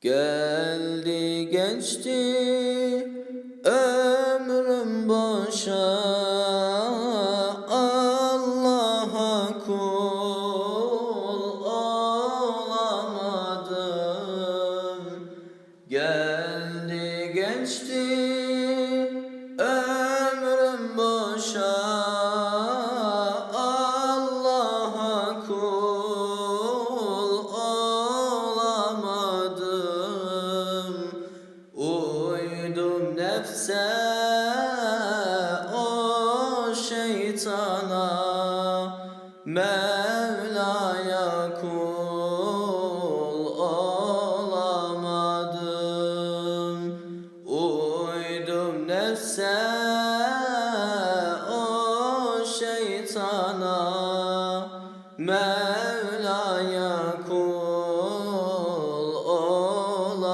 Geldi geçti ömrüm boşa. Allah'a kul olamadım. Geldi geçti şeytana Mevla'ya kul olamadım. Uydum nefse o şeytana Mevla'ya kul olamadım.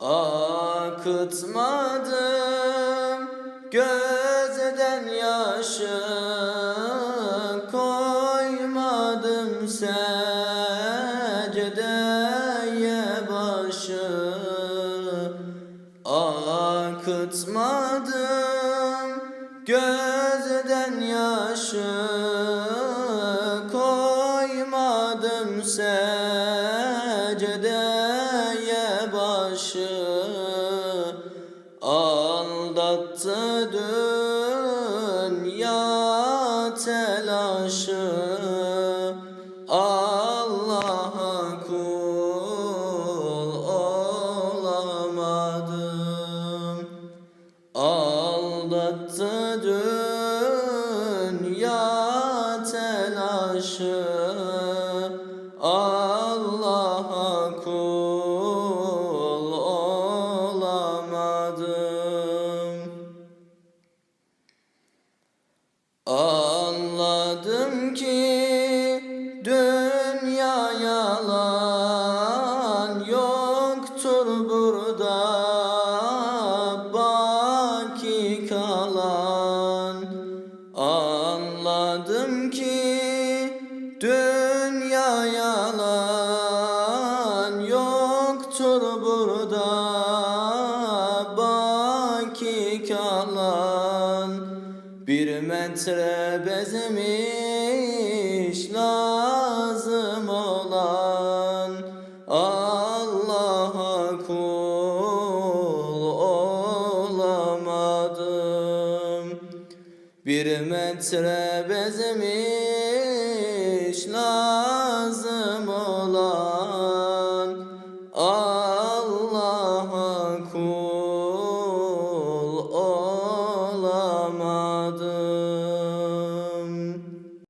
Akıtmadım gözden yaşı Koymadım secdeye başı. Akıtmadım gözden yaşı Koymadım secdeye Aldattı dünya telaşı Allah'a kul olamadım. Aldattı dünya telaşı Allah'a kul olamadım Anladım ki dünya yalan yoktur burada baki kalan. Anladım ki dünya yalan yoktur burada baki kalan. Bir metre bezemiş Kul olamadım. Bir metre bezemiş lazım olan